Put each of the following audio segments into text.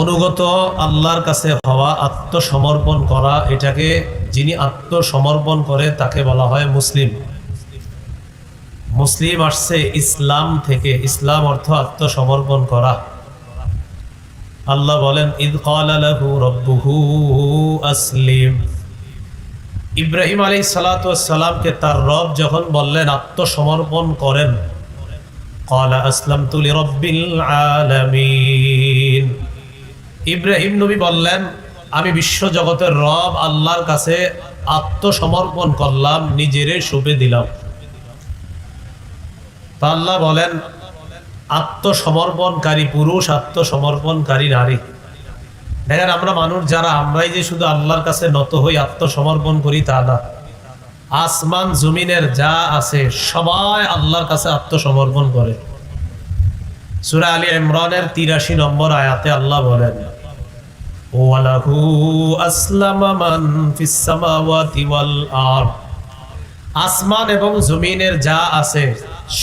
অনুগত আল্লাহর কাছে হওয়া আত্মসমর্পণ করা, এটাকে যিনি আত্মসমর্পণ করে তাকে বলা হয় মুসলিম। মুসলিম আসছে ইসলাম থেকে, ইসলাম অর্থ আত্মসমর্পণ করা। আল্লাহ বলেন, ইদ কালাহু রব্বুহু আসলিম। ইব্রাহিম আলী সালাতামকে তার রব যখন বললেন, আত্মসমর্পণ করেন। কলা আসলাম তুলি রব্বিল আলামিন। ইব্রাহিম নবী বললেন, আমি বিশ্ব জগতের রব, আল্লাহর কাছে আত্মসমর্পণ করলাম, নিজেরে শুভে দিলাম। আল্লাহ বলেন, আত্মসমর্পণকারী পুরুষ, আত্মসমর্পণকারী নারী। দেখেন, আমরা মানুষ যারা, আমরাই যে শুধু আল্লাহর কাছে নত হই, আত্মসমর্পণ করি তা না। আসমান, জমিনের যা আছে, সবাই আল্লাহর কাছে আত্মসমর্পণ করে। সুরা আলী ইমরানের তিরাশি নম্বর আয়াতে আল্লাহ বলেন আসলামা মান ফিস সামাওয়াতি ওয়াল আরদ। আসমান এবং জমিনের যা আছে,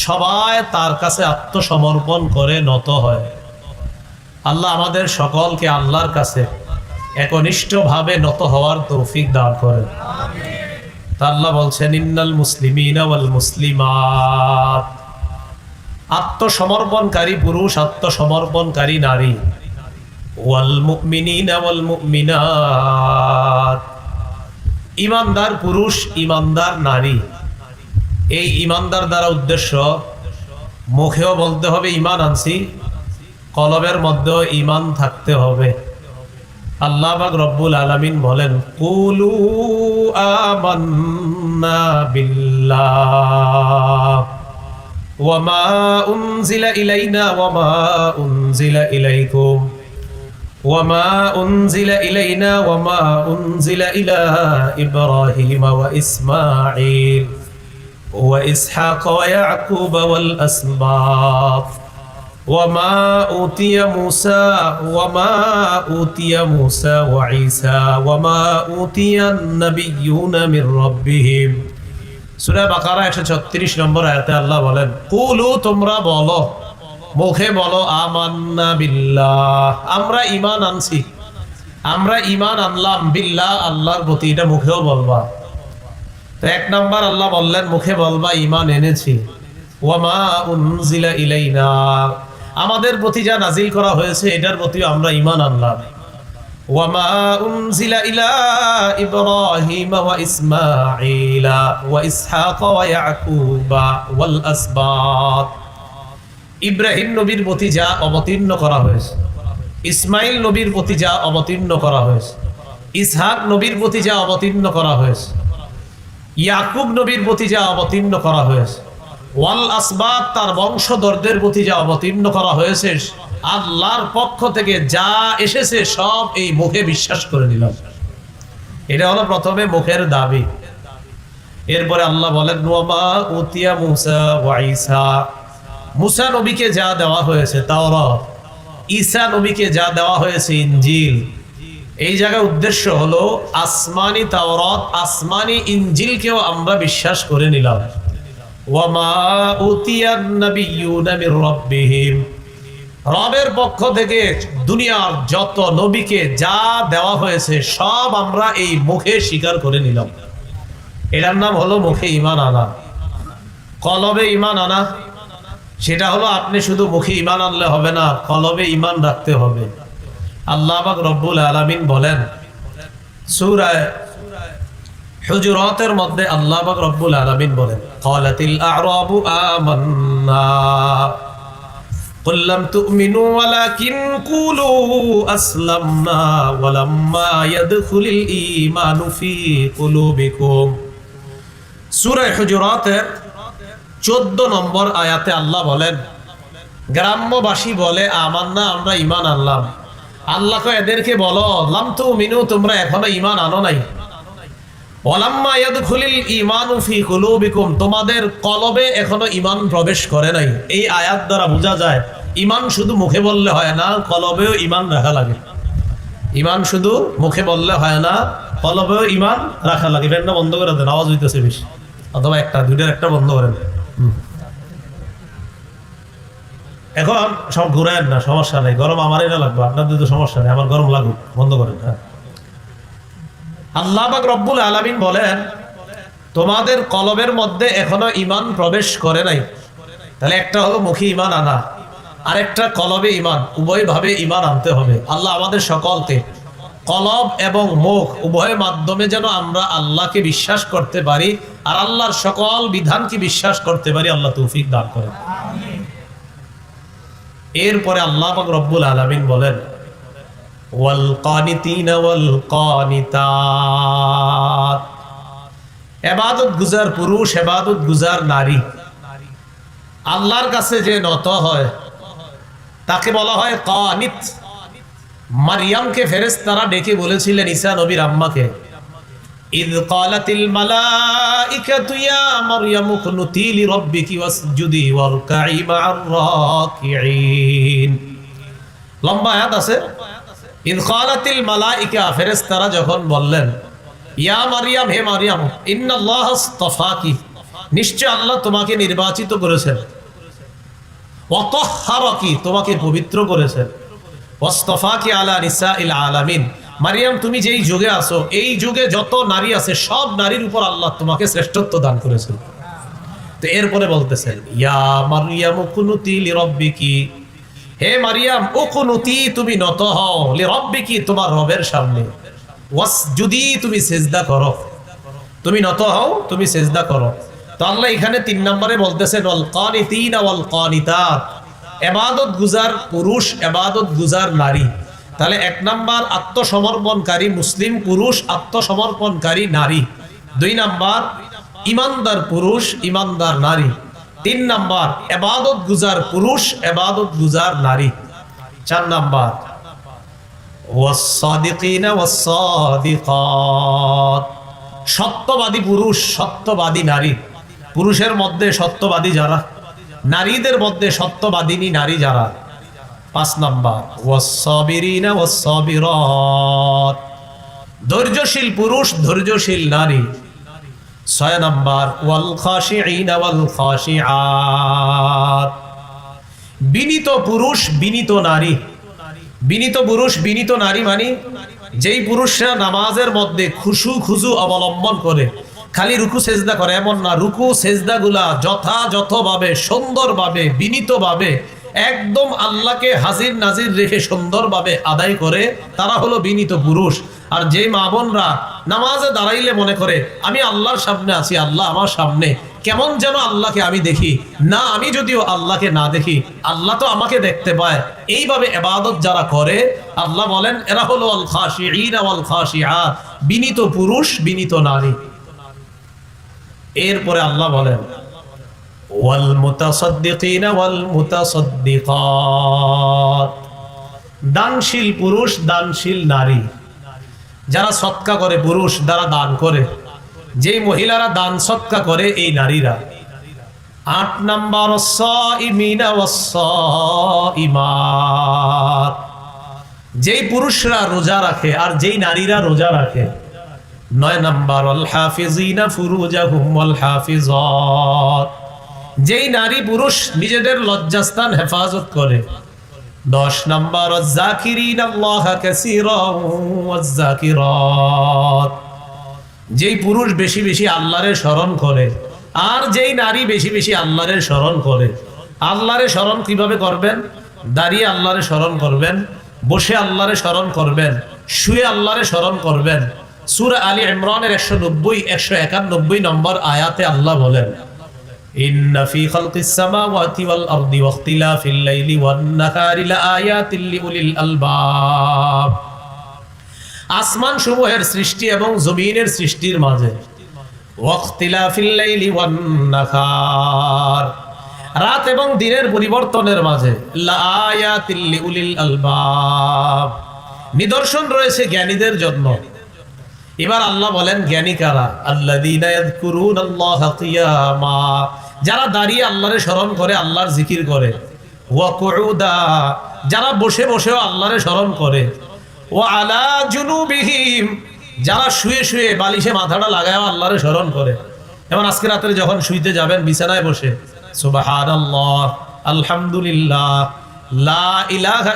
সবাই তার কাছে আত্মসমর্পণ করে নত হয়। আল্লাহ আমাদের সকলকে আল্লাহর কাছে একনিষ্ঠভাবে নত হওয়ার তৌফিক দান করেন। আল্লাহ বলছেন, ইন্নাল মুসলিমিন ওয়াল মুসলিমাত। আত্মসমর্পণকারী পুরুষ, আত্মসমর্পণকারী নারী ওয়াল মুমিনিনা ওয়াল মুমিনাত ইমানদার পুরুষ, ইমানদার নারী। এই ইমানদার দ্বারা উদ্দেশ্য, মুখেও বলতে হবে, ইমান আনছি, কলবের মধ্যেও ইমান থাকতে হবে। আল্লাহ বাক রব্বুল আলামিন বলেন, কুলু আমান্না বিল্লাহ ওয়ামা উনজিলা ইলাইনা ওয়ামা উনজিলা ইলাইকুম। وما أنزل إلينا وما أنزل إلى إبراهيم وإسماعيل وإسحاق ويعقوب والأسباط وما أوتي موسى وما أوتي موسى وعيسى وما أوتي النبيون من ربهم سورة بقرة 136 নম্বর আয়াতে আল্লাহ বলেন কুলু তোমরা বলো মুখে বলো আমরা ইমান আনছি। আমরা ইমান আনলাম, বিল্লাহ আল্লাহর প্রতি, এটা মুখেও বলবা। তো এক নাম্বার আল্লাহ বললেন, মুখে বলবা ইমান এনেছি। ওয়ামা উনজিলা আমাদের প্রতি যা নাজিল করা হয়েছে, এটার প্রতিও আমরা ইমান আনলাম। ওয়ামা উনজিলা ইলা ইসহাক ওয়া ইয়াকুবা ওয়াল আসবাত। ইব্রাহিম নবীর প্রতি যা অবতীর্ণ করা হয়েছে, ইসমাইল নবীর প্রতি যা অবতীর্ণ করা হয়েছে, ইসহাক নবীর প্রতি যা অবতীর্ণ করা হয়েছে, ইয়াকুব নবীর প্রতি যা অবতীর্ণ করা হয়েছে, ওয়াল আসবাদ তার বংশধরদের প্রতি যা অবতীর্ণ করা হয়েছে, আল্লাহর পক্ষ থেকে যা এসেছে সব এই মুখে বিশ্বাস করে নিলাম। এটা হলো প্রথমে মুখের দাবি। এরপরে আল্লাহ বলেন নোয়ামা উতিয়া মুসা ওয়াইসা মুসা নবীকে যা দেওয়া হয়েছে তাওরাত ঈসা নবীকে যা দেওয়া হয়েছে ইঞ্জিল এই জায়গায় উদ্দেশ্য হলো, আসমানি তাওরাত, আসমানি ইনজিলকেও আমরা বিশ্বাস করে নিলাম। ওয়ামা উতিয়ান নাবিয়্যুনা মির রাব্বিহিম। রবের পক্ষ থেকে দুনিয়ার যত নবীকে যা দেওয়া হয়েছে, সব আমরা এই মুখে স্বীকার করে নিলাম। এটার নাম হলো মুখে ইমান আনা। কলবে ইমান আনা। সেটা হলো আপনি শুধু মুখে ইমান আনলে হবে না কলবে ইমান রাখতে হবে আল্লাহ পাক রব্বুল আলামিন বলেন সূরায় হুজুরাতের মধ্যে আল্লাহ পাক রব্বুল আলামিন বলেন ক্বালাতিল আ'রাবু আমান্না قل لم تؤمنوا ولكن قولوا أسلمنا ولما يدخل الإيمان في قلوبكم সূরা হুজুরাতের চোদ্দ নম্বর আয়াতে আল্লাহ বলেন, গ্রাম্যবাসী বলে আমার না আমরা ইমান আনলাম। আল্লাহ এদেরকে বলো, লাম মিনু তোমরা এখনও ইমান আনো নাই? ওলাম্মা ইয়াদখুলিল ঈমানু ফি কুলুবিকুম, তোমাদের কলবে এখনও ইমান প্রবেশ করে নাই। এই আয়াত দ্বারা বোঝা যায় ইমান শুধু মুখে বললে হয় না, কলবেও ইমান রাখা লাগে। ইমান শুধু মুখে বললে হয় না, কলবেও ইমান রাখা লাগে। বন্ধ করে দেন, আওয়াজ হইতেছে বেশি। অথবা একটা, দুইটার একটা বন্ধ করেন। হুম। এখন সব ঘুরেন না, সমস্যা নেই। গরম আমারই না লাগবে আপনাদের তো সমস্যা নেই, আমার গরম লাগুক, বন্ধ করেন হ্যাঁ। আল্লাহ রব্বুল আলামিন বলেন, তোমাদের কলবের মধ্যে এখনও ইমান প্রবেশ করে নাই। তাহলে একটা হলো মুখী ইমান আনা, আরেকটা কলবে ইমান উভয় ভাবে ইমান আনতে হবে। আল্লাহ আমাদের সকলকে কলব এবং মুখ উভয়ের মাধ্যমে যেন আমরা আল্লাহকে বিশ্বাস করতে পারি আর আল্লাহর সকল বিধানকে বিশ্বাস করতে পারি, আল্লাহ তৌফিক দান করেন। এরপরে আল্লাহ পাক রব্বুল আলামিন বলেন, ওয়াল কানিতিনা ওয়াল কানিতাত। এবাদত গুজার পুরুষ, এবাদত গুজার নারী। আল্লাহর কাছে যে নত হয়, তাকে বলা হয় কানিত। মারিয়ামকে ফেরেশতারা ডেকে বলেছিলেন ঈসা নবীর আম্মাকে إذ قالت الملائكة يا مريم اقنتي لربك واسجدي واركعي مع الراكعين লম্বা আয়াত আছে ইদ কালাতিল মালাইকা ফেরেশতারা যখন বললেন ইয়া মারিয়াম হে মারিয়াম ইন্নাল্লাহ আস্তাফাকি নিশ্চয় আল্লাহ তোমাকে নির্বাচিত করেছেন ওয়াতাহহারাকি তোমাকে পবিত্র করেছেন আলা আলামিন। মারিয়াম, তুমি যেই যুগে আছো, এই যুগে যত নারী আছে, সব নারীর উপর আল্লাহ তোমাকে শ্রেষ্ঠত্ব দান করেছেন। তো এরপরে বলতেছেন ইয়া মারিয়াম, কুনুতি লিরাব্বিকি। হে মারিয়াম ও উকুনুতি, তুমি নত হও, লিরাব্বিকি তোমার রবের সামনে। যদি তুমি সেজদা করো। তুমি নত হও, তুমি সেজদা করো। তো আল্লাহ এখানে তিন নম্বরে বলতেছেন, ওয়াল কানিতিনা, ওয়াল কানিতাত। এবাদত গুজার পুরুষ, এবাদত গুজার নারী। তাহলে এক নাম্বার আত্মসমর্পণকারী মুসলিম পুরুষ, আত্মসমর্পণকারী নারী। দুই নাম্বার ইমানদার পুরুষ, ইমানদার নারী। তিন নাম্বার এবাদত গুজার পুরুষ, এবাদত গুজার নারী। চার নাম্বার সত্যবাদী পুরুষ, সত্যবাদী নারী। পুরুষের মধ্যে সত্যবাদী যারা নারীদের মধ্যে সত্যবাদিনী নারী যারা? পাঁচ নাম্বার, ওয়াসসাবিরিনা ওয়াসসাবিরাত। ধৈর্যশীল পুরুষ, ধৈর্যশীল নারী। ছয় নম্বর ওয়াল খাশিঈনা ওয়াল খাশিআত বিনীত পুরুষ, বিনীত নারী। বিনীত পুরুষ, বিনীত নারী মানে যেই পুরুষরা নামাজের মধ্যে খুশু খুজু অবলম্বন করে খালি রুকু সেজদা করে, এমন না। রুকু সেজদা গুলা যথাযথভাবে, সুন্দরভাবে, বিনীতভাবে, একদম আল্লাহকে হাজির নাজির রেখে সুন্দরভাবে আদায় করে, তারা হলো বিনীত পুরুষ। আর যে মা বোনরা নামাজে দাঁড়াইলে মনে করে, আমি আল্লাহর সামনে আছি, আল্লাহ আমার সামনে, কেমন যেন আল্লাহকে আমি দেখি? না, আমি যদিও আল্লাহকে না দেখি, আল্লাহ তো আমাকে দেখতে পায়। এইভাবে এবাদত যারা করে, আল্লাহ বলেন, এরা হলো আল খাশিঈন ওয়াল খাশিআত বিনীত পুরুষ, বিনীত নারী। এরপরে আল্লাহ বলেন ওয়াল দানশীল পুরুষ, দানশীল নারী। যারা সৎকা করে, পুরুষ যারা দান করে। যেই মহিলারা দান সৎকা করে, এই নারীরা। আট নাম্বার যেই পুরুষরা রোজা রাখে আর যেই নারীরা রোজা রাখে নয় নাম্বার হাফিজিনা ফুরুজাহুম হাফিজাত যেই নারী পুরুষ নিজেদের লজ্জাস্থান হেফাজত করে। দশ নাম্বার যেই পুরুষ বেশি বেশি আল্লাহরে স্মরণ করে, আর যেই নারী বেশি বেশি আল্লাহরে স্মরণ করে, আল্লাহরে স্মরণ কীভাবে করবেন? দাঁড়িয়ে আল্লাহরে স্মরণ করবেন, বসে আল্লাহরে স্মরণ করবেন, শুয়ে আল্লাহরে স্মরণ করবেন সুরা আলী ইমরানের একশো নব্বই একশো একানব্বই নম্বর আয়াতে আল্লাহ বলেন إن في خلق السماوات والأرض واختلاف الليل والنهار لآيات لأولي الألباب আসমান সমূহের সৃষ্টি এবং জমিনের সৃষ্টির মাঝে ওয়াক্তিলাফিল লাইলি ওয়ান নাহার রাত এবং দিনের পরিবর্তনের মাঝে লাআয়াতিল লিউলিল আলবাব নিদর্শন রয়েছে জ্ঞানীদের জন্য এবার আল্লাহ বলেন, জ্ঞানী কারা? কিয়ামা। যারা দাঁড়িয়ে আল্লাহরে স্মরণ করে, আল্লাহর জিকির করে। যারা বসে বসেও আল্লাহরে স্মরণ করে। ও আলা জুনুবিহিম। যারা শুয়ে শুয়ে বালিশে মাথাটা লাগায় আল্লাহরে স্মরণ করে। এবং আজকে রাত্রে যখন শুইতে যাবেন, বিছানায় বসে, সুবহানাল্লাহ, আলহামদুলিল্লাহ, লা ইলাহা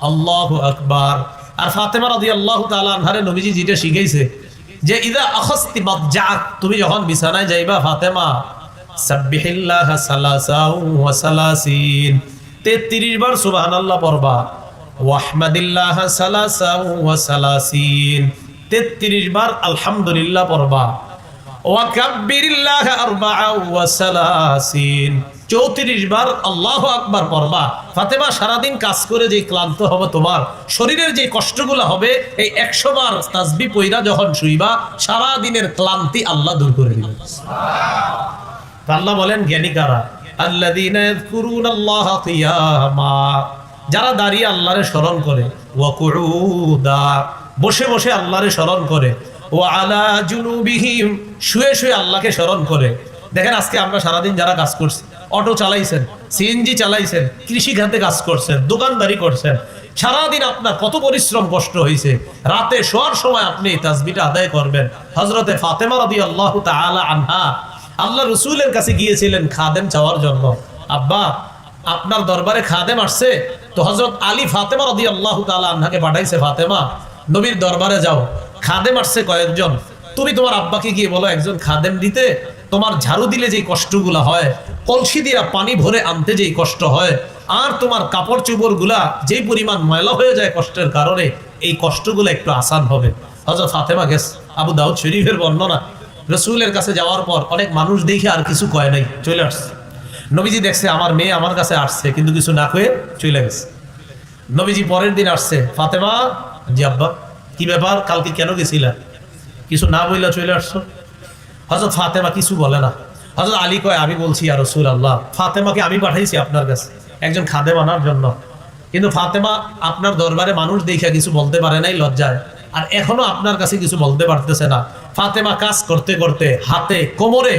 আল্লাহু আকবার। আর ফাতেমা রাদিয়াল্লাহু আল্লাহ আনহারে নবীজি যেটা শিখাইছে যে, ইদা আখাস্তি যাক তুমি যখন বিছানায় যাইবা, ফাতেমা, সাব্বিহিল্লাহ সালাসাউ ওয়া সালাসিন 33 বার সুবহানাল্লাহ পড়বা, ওয়াহমাদিল্লাহ সালাসাউ ওয়া সালাসিন 33 বার আলহামদুলিল্লাহ পড়বা 34 বার আল্লাহ আকবার পড়বা। ফাতেমা সারাদিন কাজ করে যে ক্লান্ত হবে তোমার, শরীরের যে কষ্টগুলো হবে, এই 100 বার তাসবিহ পয়রা যখন শুইবা, সারাদিনের ক্লান্তি আল্লাহ দূর করে দিবেন। আল্লাহ বলেন, জ্ঞানী কারা? আল্লাযীনা ইয়াযকুরুনাল্লাহা কিয়ামা। যারা দাঁড়িয়ে আল্লাহরে স্মরণ করে বসে বসে আল্লাহরে স্মরণ করে ও আলা জুনুবিহিম। শুয়ে শুয়ে আল্লাহকে স্মরণ করে। দেখেন আজকে আমরা সারাদিন যারা কাজ করছি অটো চালাইছেন সিএনজি চালাইছেন কৃষি খাতে কাজ করছেন, দোকানদারি করছেন। সারাদিন আপনার কত পরিশ্রম কষ্ট হয়েছে রাতে শোয়ার সময় আপনি এই তাসবিটা আদায় করবেন। হজরতে ফাতেমা রাদি আল্লাহ আনহা আল্লাহ রসুলের কাছে গিয়েছিলেন খাদেম চাওয়ার জন্য। আব্বা, আপনার দরবারে খাদেম আসছে? তো হজরত আলী ফাতেমা রদি আল্লাহ তালা আন্নাকে পাঠাইছে, ফাতেমা, নবীর দরবারে যাও। খাদেম আসছে কয়েকজন। তুমি তোমার আব্বাকে গিয়ে বলো, একজন খাদেম দিতে তোমার ঝাড়ু দিলে যেই কষ্টগুলা হয়, কলসি দিয়া পানি ভরে আনতে যেই কষ্ট হয়, আর তোমার কাপড় চোপড়গুলা যেই পরিমাণ ময়লা হয়ে যায় কষ্টের কারণে, এই কষ্টগুলো একটু আসান হবে। হজরত ফাতেমা গেস আবু দাউদ শরীফের বর্ণনা। রসুলের কাছে যাওয়ার পর অনেক মানুষ দেখে আর কিছু কয় নাই, চলে আসছে। নবীজি দেখছে, আমার মেয়ে আমার কাছে আসছে, কিন্তু কিছু না কয়ে চলে গেছে। নবীজি পরের দিন আসছে, ফাতেমা, জি আব্বা, কি ব্যাপার? কালকে কেন গেছিলা? কিছু না বইলা চলে আসছো? হজরত ফাতেমা কিছু বলে না। হজরত আলী কয়, আমি বলছি আর রসুল আল্লাহ ফাতেমাকে আমি পাঠাইছি আপনার কাছে, একজন খাদেম আনার জন্য। কিন্তু ফাতেমা আপনার দরবারে মানুষ দেখে কিছু বলতে পারে নাই, লজ্জায়। আর এখনও আপনার কাছে কিছু বলতে পারতেছে না। ফাতেমা কাজ করতে করতে হাতে, কোমরে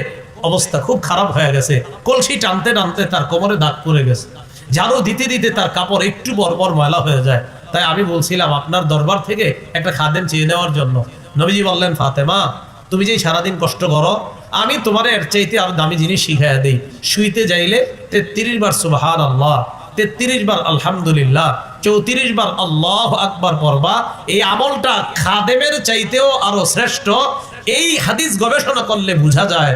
অবস্থা খুব খারাপ হয়ে গেছে। কলসি টানতে টানতে তার কোমরে দাগ পড়ে গেছে। ঝাড়ু দিতে দিতে তার কাপড় একটু পর ময়লা হয়ে যায়। তাই আমি বলছিলাম, আপনার দরবার থেকে একটা খাদেম চেয়ে নেওয়ার জন্য। নবীজি বললেন, ফাতেমা তুমি যেই সারাদিন কষ্ট করো, আমি তোমার এর চাইতে আর দামি জিনিস শিখাইয়া দিই। শুইতে যাইলে তেত্রিশ বার সুবাহান আল্লাহ তেত্রিশ বার আলহামদুলিল্লাহ, চৌত্রিশ বার আল্লাহ আকবার পড়বা। এই আমলটা খাদেমের চাইতেও আরও শ্রেষ্ঠ। এই হাদিস গবেষণা করলে বোঝা যায়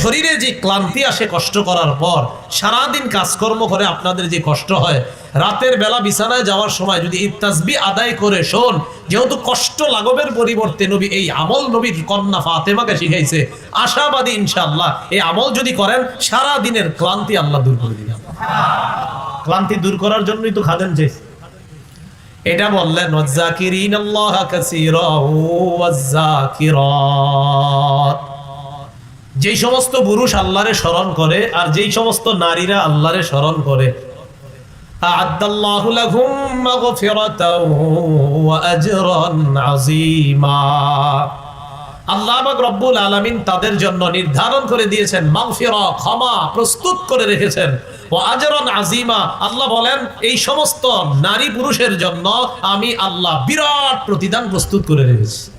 শরীরে যে ক্লান্তি আসে কষ্ট করার পর, সারাদিন কাজকর্ম করে আপনাদের যে কষ্ট হয়, রাতের বেলা বিছানায় যাওয়ার সময় যদি ইত্তাসবি আদায় করে শোন, যেহেতু কষ্ট লাঘবের পরিবর্তে নবী এই আমল নবীর কন্যা ফাতেমাকে শিখাইছে, আশাবাদী ইনশাআল্লাহ এই আমল যদি করেন সারা দিনের ক্লান্তি আল্লাহ দূর করে দিবেন। ক্লান্তি দূর করার জন্যই তো খাদেন যে। এটা বললেন ওয়াজ্জাকিরিন আল্লাহ কাসীরা ওয়াজ্জাকিরাত। যেই সমস্ত পুরুষ আল্লাহরে স্মরণ করে আর যেই সমস্ত নারীরা আল্লাহরে স্মরণ করে আল্লাহ রব্বুল আলামিন তাদের জন্য নির্ধারণ করে দিয়েছেন, মাগফিরা, ক্ষমা প্রস্তুত করে রেখেছেন ও আজরান আজিমা আল্লাহ বলেন, এই সমস্ত নারী পুরুষের জন্য আমি আল্লাহ বিরাট প্রতিদান প্রস্তুত করে রেখেছি।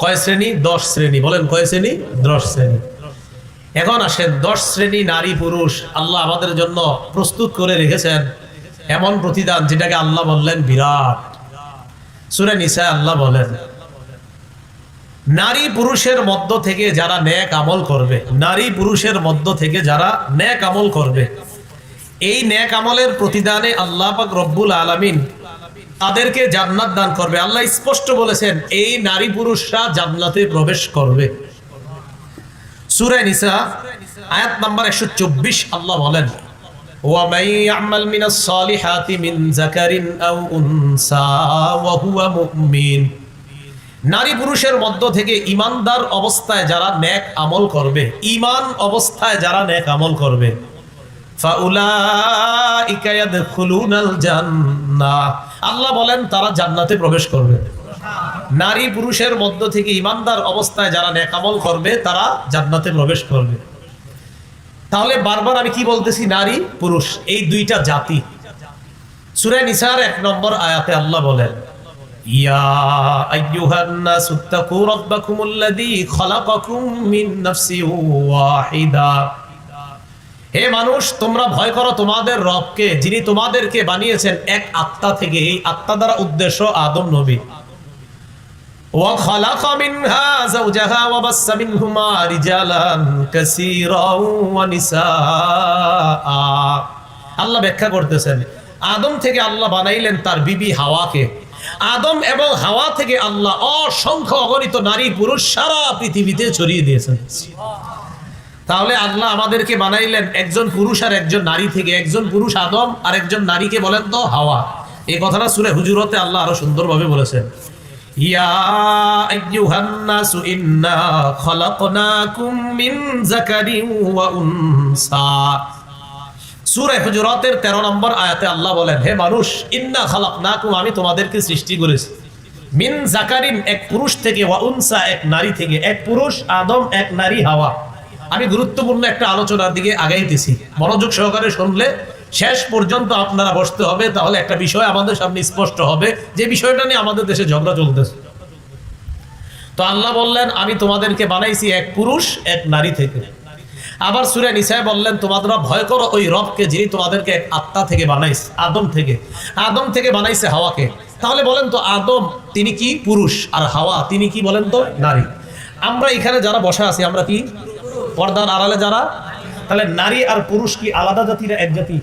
কয় শ্রেণি? দশ শ্রেণি। বলেন কয় শ্রেণি? দশ শ্রেণি। এখন আসেন, দশ শ্রেণি নারী পুরুষ আল্লাহ আমাদের জন্য প্রস্তুত করে রেখেছেন এমন প্রতিদান যেটাকে আল্লাহ বললেন বিরাট। সুরে নিসা আল্লাহ বলেন, নারী পুরুষের মধ্য থেকে যারা ন্যাক আমল করবে, নারী পুরুষের মধ্য থেকে যারা ন্যাক আমল করবে, এই ন্যাক আমলের প্রতিদানে আল্লাহ পাক রব্বুল আলামিন তাদেরকে জান্নাত দান করবে আল্লাহ স্পষ্ট বলেছেন এই নারী পুরুষরা জান্নাতে প্রবেশ করবে সূরা নিসা আয়াত নাম্বার 124 আল্লাহ বলেন ومن يعمل من الصالحات من ذكر أو أنثى وهو مؤمن নারী পুরুষের মধ্য থেকে ইমানদার অবস্থায় যারা ন্যাক আমল করবে ইমান অবস্থায় যারা ন্যাক আমল করবে ফাউলাইকা ইয়াদখুলুনাল জান্নাহ আল্লাহ বলেন, তারা জান্নাতে প্রবেশ করবে। নারী পুরুষের মধ্য থেকে ইমানদার অবস্থায় যারা ন্যাক আমল করবে, তারা জান্নাতে প্রবেশ করবে। তাহলে বারবার আমি কি বলতেছি? নারী, পুরুষ, এই দুইটা জাতি। সূরা নিসার এক নম্বর আয়াতে আল্লাহ বলেন, ইয়া আইয়ুহান নাসু তাকু রাব্বাকুমুল্লাযী খালাকাকুম মিন নাফসিন হে মানুষ তোমরা ভয় করো তোমাদের রবকে যিনি তোমাদেরকে বানিয়েছেন এক আত্মা থেকে এই আত্মা দ্বারা উদ্দেশ্য আদম নবী وخلق منها زوجها وبث منهما رجالا كثيرا ونساء আল্লাহ ব্যাখ্যা করতেছেন আদম থেকে আল্লাহ বানাইলেন তার বিবি হাওয়াকে আদম এবং হাওয়া থেকে আল্লাহ অসংখ্য অগণিত নারী পুরুষ সারা পৃথিবীতে ছড়িয়ে দিয়েছেন তাহলে আল্লাহ আমাদেরকে বানাইলেন একজন পুরুষ আর একজন নারী থেকে। একজন পুরুষ আদম আর একজন নারীকে বলেন তো হাওয়া। এই কথাটা শুনে হুজুরতে আল্লাহ আরও সুন্দরভাবে বলেছেন। হুজুরাতের 13 নম্বর আয়াতে আল্লাহ বলেন, হে মানুষ, ইন্না খালাকনাকুম, আমি তোমাদেরকে সৃষ্টি করেছি। মিন জাকারিন এক পুরুষ থেকে, ওয়া উনসা, এক নারী থেকে। এক পুরুষ, আদম, এক নারী, হাওয়া। আমি গুরুত্বপূর্ণ একটা আলোচনার দিকে আগাইতেছি। মনোযোগ সহকারে শুনলে শেষ পর্যন্ত আপনারা বসতে হবে, তাহলে একটা বিষয় আমাদের সামনে স্পষ্ট হবে। যে বিষয়টা নিয়ে আমাদের দেশে ঝগড়া চলতেছে। তো আল্লাহ বললেন, আমি তোমাদেরকে বানাইছি এক পুরুষ, এক নারী থেকে। আবার সুরে নিসায় বললেন তোমাদেরা ভয় করো ওই রবকে যিনি তোমাদেরকে এক আত্মা থেকে বানাইছে, আদম থেকে। আদম থেকে বানাইছে হাওয়াকে। তাহলে বলেন তো, আদম তিনি কি পুরুষ আর হাওয়া তিনি কি বলেন তো নারী? আমরা এখানে যারা বসা আছি, আমরা কি পর্দার আড়ালে যারা? তাহলে নারী আর পুরুষ কি আলাদা জাতির, এক জাতি?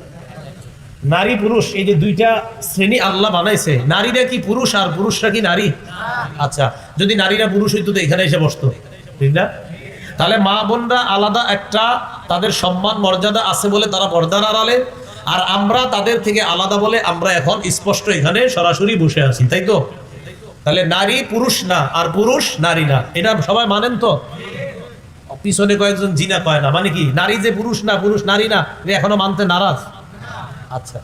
নারী, পুরুষ, এই যে দুইটা শ্রেণি আল্লাহ বানাইছে, নারীরা কি পুরুষ আর পুরুষরা কি নারী? আচ্ছা যদি নারীরা পুরুষ হইতো তো এখানে এসে বসতো, ঠিক না? তাহলে মা বোনরা আলাদা একটা তাদের সম্মান, মর্যাদা আছে বলে তারা পর্দার আড়ালে, আর আমরা তাদের থেকে আলাদা বলে আমরা এখন স্পষ্ট এখানে সরাসরি বসে আছি, তাই তো? তাহলে নারী পুরুষ না, আর পুরুষ নারী না, এটা সবাই মানেন তো? পিছনে কয়েকজন জিনা কয় না মানে কি, নারী যে পুরুষ না পুরুষ, নারী না এখনও মানতে নারাজ? আচ্ছা।